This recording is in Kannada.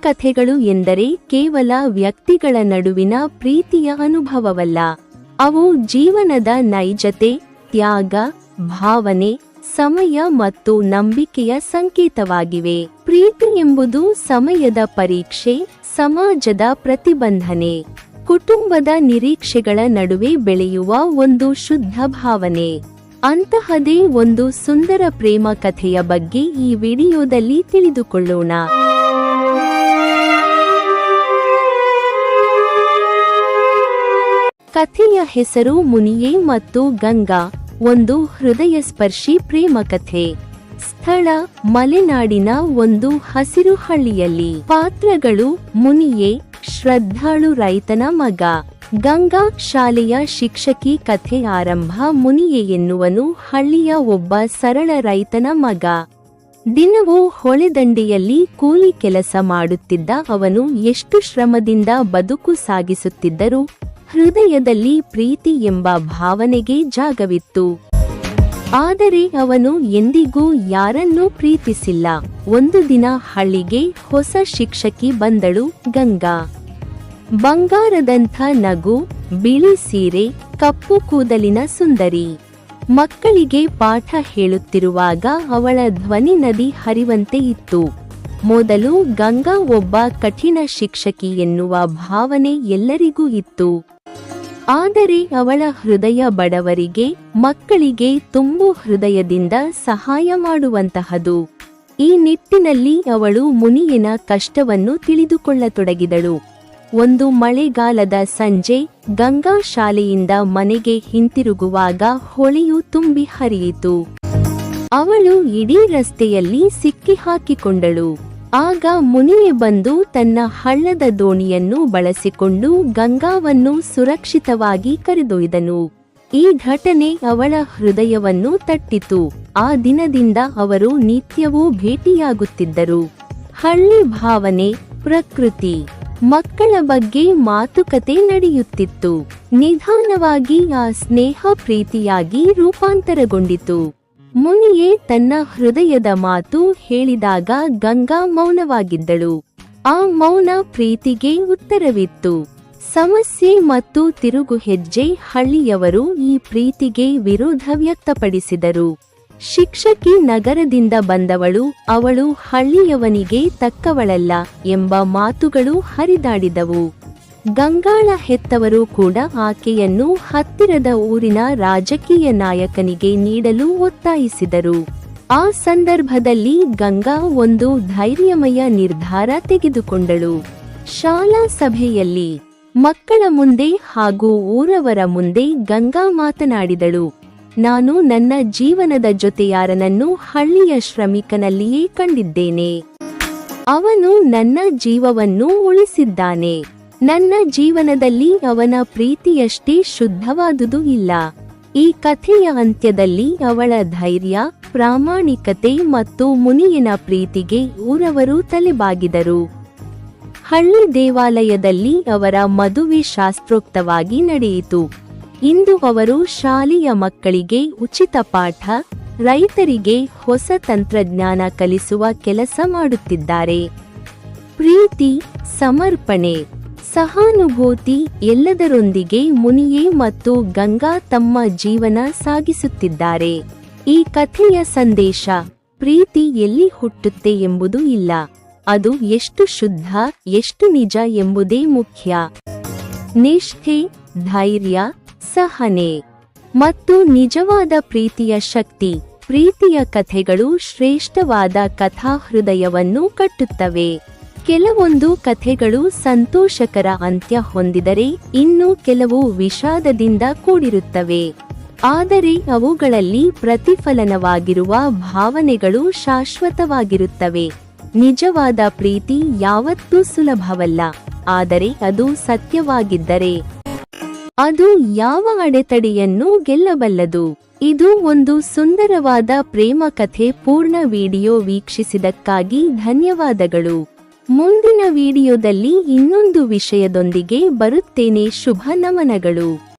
ಕಥೆಗಳು ಎಂದರೆ ಕೇವಲ ವ್ಯಕ್ತಿಗಳ ನಡುವಿನ ಪ್ರೀತಿಯ ಅನುಭವವಲ್ಲ. ಅವು ಜೀವನದ ನೈಜತೆ, ತ್ಯಾಗ, ಭಾವನೆ, ಸಮಯ ಮತ್ತು ನಂಬಿಕೆಯ ಸಂಕೇತವಾಗಿವೆ. ಪ್ರೀತಿ ಎಂಬುದು ಸಮಯದ ಪರೀಕ್ಷೆ, ಸಮಾಜದ ಪ್ರತಿಬಂಧನೆ. ಕುಟುಂಬದ ನಿರೀಕ್ಷೆಗಳ ನಡುವೆ ಬೆಳೆಯುವ ಒಂದು ಶುದ್ಧ ಭಾವನೆ. ಅಂತಹದೇ ಒಂದು ಸುಂದರ ಪ್ರೇಮ ಕಥೆಯ ಬಗ್ಗೆ ಈ ವಿಡಿಯೋದಲ್ಲಿ ತಿಳಿದುಕೊಳ್ಳೋಣ. ಕಥೆಯ ಹೆಸರು ಮುನಿಯೇ ಮತ್ತು ಗಂಗಾ, ಒಂದು ಹೃದಯಸ್ಪರ್ಶಿ ಪ್ರೇಮ ಕಥೆ. ಸ್ಥಳ, ಮಲೆನಾಡಿನ ಒಂದು ಹಸಿರು ಹಳ್ಳಿಯಲ್ಲಿ. ಪಾತ್ರಗಳು ಮುನಿಯೇ, ಶ್ರದ್ಧಾಳು ರೈತನ ಮಗ. ಗಂಗಾ ಶಾಲೆಯ ಶಿಕ್ಷಕಿ ಕಥೆ ಆರಂಭ ಮುನಿಯೇ ಎನ್ನುವನು ಹಳ್ಳಿಯ ಒಬ್ಬ ಸರಳ ರೈತನ ಮಗ. ದಿನವೂ ಹೊಳೆದಂಡೆಯಲ್ಲಿ ಕೂಲಿ ಕೆಲಸ ಮಾಡುತ್ತಿದ್ದ ಅವನು ಎಷ್ಟು ಶ್ರಮದಿಂದ ಬದುಕು ಸಾಗಿಸುತ್ತಿದ್ದರೂ ಹೃದಯದಲ್ಲಿ ಪ್ರೀತಿ ಎಂಬ ಭಾವನೆಗೆ ಜಾಗವಿತ್ತು. ಆದರೆ ಅವನು ಎಂದಿಗೂ ಯಾರನ್ನೂ ಪ್ರೀತಿಸಿಲ್ಲ. ಒಂದು ದಿನ ಹಳ್ಳಿಗೆ ಹೊಸ ಶಿಕ್ಷಕಿ ಬಂದಳು ಗಂಗಾ. ಬಂಗಾರದಂಥ ನಗು, ಬಿಳಿ ಸೀರೆ, ಕಪ್ಪು ಕೂದಲಿನ ಸುಂದರಿ. ಮಕ್ಕಳಿಗೆ ಪಾಠ ಹೇಳುತ್ತಿರುವಾಗ ಅವಳ ಧ್ವನಿ ನದಿ ಹರಿವಂತೆ ಇತ್ತು. ಮೊದಲು ಗಂಗಾ ಒಬ್ಬ ಕಠಿಣ ಶಿಕ್ಷಕಿ ಎನ್ನುವ ಭಾವನೆ ಎಲ್ಲರಿಗೂ ಇತ್ತು. ಆದರೆ ಅವಳ ಹೃದಯ ಬಡವರಿಗೆ, ಮಕ್ಕಳಿಗೆ ತುಂಬು ಹೃದಯದಿಂದ ಸಹಾಯ ಮಾಡುವಂತಹದು. ಈ ನಿಟ್ಟಿನಲ್ಲಿ ಅವಳು ಮುನಿಯನ ಕಷ್ಟವನ್ನು ತಿಳಿದುಕೊಳ್ಳತೊಡಗಿದಳು. ಒಂದು ಮಳೆಗಾಲದ ಸಂಜೆ, ಗಂಗಾ ಶಾಲೆಯಿಂದ ಮನೆಗೆ ಹಿಂತಿರುಗುವಾಗ ಹೊಳೆಯು ತುಂಬಿ ಹರಿಯಿತು. ಅವಳು ಇಡೀ ರಸ್ತೆಯಲ್ಲಿ ಸಿಕ್ಕಿ ಹಾಕಿಕೊಂಡಳು. ಆಗ ಮುನಿಯೆ ಬಂದು ತನ್ನ ಹಳ್ಳದ ದೋಣಿಯನ್ನು ಬಳಸಿಕೊಂಡು ಗಂಗಾವನ್ನು ಸುರಕ್ಷಿತವಾಗಿ ಕರೆದೊಯ್ದನು. ಈ ಘಟನೆ ಅವಳ ಹೃದಯವನ್ನು ತಟ್ಟಿತು. ಆ ದಿನದಿಂದ ಅವರು ನಿತ್ಯವೂ ಭೇಟಿಯಾಗುತ್ತಿದ್ದರು. ಹಳ್ಳಿ ಭಾವನೆ, ಪ್ರಕೃತಿ, ಮಕ್ಕಳ ಬಗ್ಗೆ ಮಾತುಕತೆ ನಡೆಯುತ್ತಿತ್ತು. ನಿಧಾನವಾಗಿ ಆ ಸ್ನೇಹ ಪ್ರೀತಿಯಾಗಿ ರೂಪಾಂತರಗೊಂಡಿತು. ಮುನಿಯೇ ತನ್ನ ಹೃದಯದ ಮಾತು ಹೇಳಿದಾಗ ಗಂಗಾ ಮೌನವಾಗಿದ್ದಳು. ಆ ಮೌನ ಪ್ರೀತಿಗೆ ಉತ್ತರವಿತ್ತು. ಸಮಸ್ಯೆ ಮತ್ತು ತಿರುಗು ಹೆಜ್ಜೆ ಹಳ್ಳಿಯವರು ಈ ಪ್ರೀತಿಗೆ ವಿರೋಧ ವ್ಯಕ್ತಪಡಿಸಿದರು. ಶಿಕ್ಷಕಿ ನಗರದಿಂದ ಬಂದವಳು, ಅವಳು ಹಳ್ಳಿಯವನಿಗೆ ತಕ್ಕವಳಲ್ಲ ಎಂಬ ಮಾತುಗಳು ಹರಿದಾಡಿದವು. ಗಂಗಾಳ ಹೆತ್ತವರು ಕೂಡ ಆಕೆಯನ್ನು ಹತ್ತಿರದ ಊರಿನ ರಾಜಕೀಯ ನಾಯಕನಿಗೆ ನೀಡಲು ಒತ್ತಾಯಿಸಿದರು. ಆ ಸಂದರ್ಭದಲ್ಲಿ ಗಂಗಾ ಒಂದು ಧೈರ್ಯಮಯ ನಿರ್ಧಾರ ತೆಗೆದುಕೊಂಡಳು. ಶಾಲಾ ಸಭೆಯಲ್ಲಿ ಮಕ್ಕಳ ಮುಂದೆ ಹಾಗೂ ಊರವರ ಮುಂದೆ ಗಂಗಾ ಮಾತನಾಡಿದಳು. ನಾನು ನನ್ನ ಜೀವನದ ಜೊತೆಯಾರನನ್ನು ಹಳ್ಳಿಯ ಶ್ರಮಿಕನಲ್ಲಿಯೇ ಕಂಡಿದ್ದೇನೆ. ಅವನು ನನ್ನ ಜೀವವನ್ನು ಉಳಿಸಿದ್ದಾನೆ. ನನ್ನ ಜೀವನದಲ್ಲಿ ಅವನ ಪ್ರೀತಿಯಷ್ಟೇ ಶುದ್ಧವಾದುದು ಇಲ್ಲ. ಈ ಕಥೆಯ ಅಂತ್ಯದಲ್ಲಿ ಅವಳ ಧೈರ್ಯ, ಪ್ರಾಮಾಣಿಕತೆ ಮತ್ತು ಮುನಿಯನ ಪ್ರೀತಿಗೆ ಊರವರು ತಲೆಬಾಗಿದರು. ಹಳ್ಳಿ ದೇವಾಲಯದಲ್ಲಿ ಅವರ ಮದುವೆ ಶಾಸ್ತ್ರೋಕ್ತವಾಗಿ ನಡೆಯಿತು. ಇಂದು ಅವರು ಶಾಲೆಯ ಮಕ್ಕಳಿಗೆ ಉಚಿತ ಪಾಠ, ರೈತರಿಗೆ ಹೊಸ ತಂತ್ರಜ್ಞಾನ ಕಲಿಸುವ ಕೆಲಸ ಮಾಡುತ್ತಿದ್ದಾರೆ. ಪ್ರೀತಿ, ಸಮರ್ಪಣೆ. ಸಹಾನುಭೂತಿ ಎಲ್ಲದರೊಂದಿಗೆ ಮುನಿಯೇ ಮತ್ತು ಗಂಗಾ ತಮ್ಮ ಜೀವನ ಸಾಗಿಸುತ್ತಿದ್ದಾರೆ. ಈ ಕಥೆಯ ಸಂದೇಶ ಪ್ರೀತಿ ಎಲ್ಲಿ ಹುಟ್ಟುತ್ತೆ ಎಂಬುದು ಇಲ್ಲ. ಅದು ಎಷ್ಟು ಶುದ್ಧ, ಎಷ್ಟು ನಿಜ ಎಂಬುದೇ ಮುಖ್ಯ. ನಿಷ್ಠೆ, ಧೈರ್ಯ, ಸಹನೆ ಮತ್ತು ನಿಜವಾದ ಪ್ರೀತಿಯ ಶಕ್ತಿ ಪ್ರೀತಿಯ ಕಥೆಗಳು ಶ್ರೇಷ್ಠವಾದ ಕಥಾ ಹೃದಯವನ್ನು ಕಟ್ಟುತ್ತವೆ. ಕೆಲವೊಂದು ಕಥೆಗಳು ಸಂತೋಷಕರ ಅಂತ್ಯ ಹೊಂದಿದರೆ ಇನ್ನು ಕೆಲವು ವಿಷಾದದಿಂದ ಕೂಡಿರುತ್ತವೆ. ಆದರೆ ಅವುಗಳಲ್ಲಿ ಪ್ರತಿಫಲನವಾಗಿರುವ ಭಾವನೆಗಳು ಶಾಶ್ವತವಾಗಿರುತ್ತವೆ. ನಿಜವಾದ ಪ್ರೀತಿ ಯಾವತ್ತೂ ಸುಲಭವಲ್ಲ. ಆದರೆ ಅದು ಸತ್ಯವಾಗಿದ್ದರೆ ಅದು ಯಾವ ಅಡೆತಡೆಯನ್ನು ಗೆಲ್ಲಬಲ್ಲದು. ಇದು ಒಂದು ಸುಂದರವಾದ ಪ್ರೇಮ ಕಥೆ ಪೂರ್ಣ ವಿಡಿಯೋ ವೀಕ್ಷಿಸಿದಕ್ಕಾಗಿ ಧನ್ಯವಾದಗಳು. ಮುಂದಿನ ವಿಡಿಯೋದಲ್ಲಿ ಇನ್ನೊಂದು ವಿಷಯದೊಂದಿಗೆ ಬರುತ್ತೇನೆ. ಶುಭ ನಮನಗಳು.